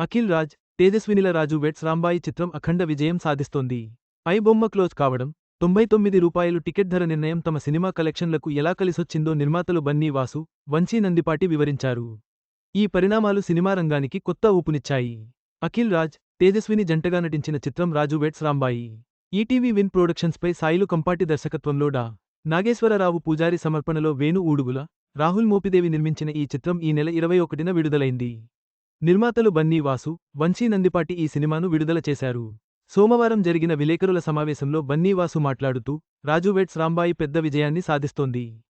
అఖిల్ రాజ్ తేజస్వినిల రాజు వెట్స్ రాంబాయి చిత్రం అఖండ విజయం సాధిస్తోంది. ఐబొమ్మ బొమ్మ క్లోజ్ కావడం తొంభై తొమ్మిది రూపాయలు టికెట్ ధర నిర్ణయం తమ సినిమా కలెక్షన్లకు ఎలా కలిసొచ్చిందో నిర్మాతలు బన్నీ వాసు వంచీ నందిపాటి వివరించారు. ఈ పరిణామాలు సినిమా రంగానికి కొత్త ఊపునిచ్చాయి. అఖిల్ రాజ్ తేజస్విని జంటగా నటించిన చిత్రం Raju weds Rambai. ETV win ప్రొడక్షన్స్పై Sailu Kampati దర్శకత్వంలో డా. నాగేశ్వరరావు పూజారి సమర్పణలో వేణు ఊడుగుల రాహుల్ మోపిదేవి నిర్మించిన ఈ చిత్రం ఈ నెల ఇరవై ఒకటిన విడుదలైంది. నిర్మాతలు బన్నీ వాసు వంశీ నందిపాటి ఈ సినిమాను విడుదల చేశారు. సోమవారం జరిగిన విలేకరుల సమావేశంలో బన్నీ వాసు మాట్లాడుతూ రాజువేట్స్ రాంబాయి పెద్ద విజయాన్ని సాధిస్తోంది.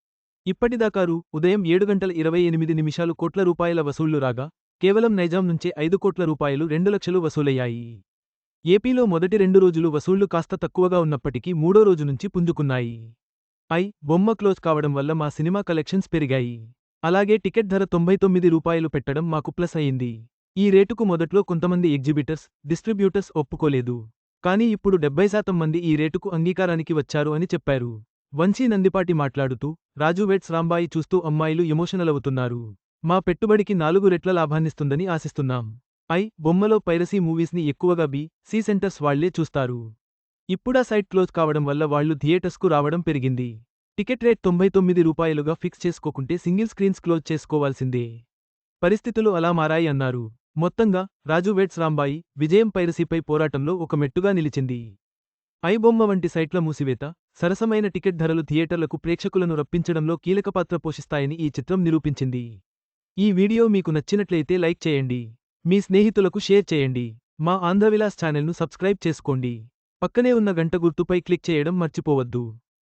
ఇప్పటిదాకారు ఉదయం ఏడు గంటల ఇరవై ఎనిమిది నిమిషాలు కోట్ల రూపాయల వసూళ్ళు రాగా కేవలం నైజాం నుంచే ఐదు కోట్ల రూపాయలు రెండు లక్షలు వసూలయ్యాయి. ఏపీలో మొదటి రెండు రోజులు వసూళ్ళు కాస్త తక్కువగా ఉన్నప్పటికీ మూడో రోజు నుంచి పుంజుకున్నాయి. ఐ బొమ్మ క్లోజ్ కావడం వల్ల మా సినిమా కలెక్షన్స్ పెరిగాయి. అలాగే టికెట్ ధర తొంభై తొమ్మిది రూపాయలు పెట్టడం మాకు ప్లస్ అయింది. ఈ రేటుకు మొదట్లో కొంతమంది ఎగ్జిబిటర్స్ డిస్ట్రిబ్యూటర్స్ ఒప్పుకోలేదు. కానీ ఇప్పుడు డెబ్బై శాతం మంది ఈ రేటుకు అంగీకారానికి వచ్చారు అని చెప్పారు. వంశీ నందిపాటి మాట్లాడుతూ రాజు వెట్స్ రాంబాయి చూస్తూ అమ్మాయిలు ఎమోషనల్ అవుతున్నారు మా పెట్టుబడికి నాలుగు రెట్ల లాభాన్నిస్తుందని ఆశిస్తున్నాం. ఐ బొమ్మలో పైరసీ మూవీస్ని ఎక్కువగా బి సి సెంటర్స్ వాళ్ళే చూస్తారు. ఇప్పుడా సైట్ క్లోజ్ కావడం వల్ల వాళ్ళు థియేటర్స్కు రావడం పెరిగింది. టికెట్ రేట్ తొంభై తొమ్మిది రూపాయలుగా ఫిక్స్ చేసుకోకుంటే సింగిల్ స్క్రీన్స్ క్లోజ్ చేసుకోవాల్సిందే. పరిస్థితులు అలా మారాయి అన్నారు. మొత్తంగా రాజు వెట్స్ రాంబాయి విజయం పైరసీపై పోరాటంలో ఒక మెట్టుగా నిలిచింది. ఐబొమ్మ వంటి సైట్ల మూసివేత సరసమైన టికెట్ ధరలు థియేటర్లకు ప్రేక్షకులను రప్పించడంలో కీలక పాత్ర పోషిస్తాయని ఈ చిత్రం నిరూపించింది. ఈ వీడియో మీకు నచ్చినట్లయితే లైక్ చేయండి. మీ స్నేహితులకు షేర్ చేయండి. మా ఆంధ్రవిలాస్ ఛానల్ను సబ్స్క్రైబ్ చేసుకోండి. పక్కనే ఉన్న గంట గుర్తుపై క్లిక్ చేయడం మర్చిపోవద్దు.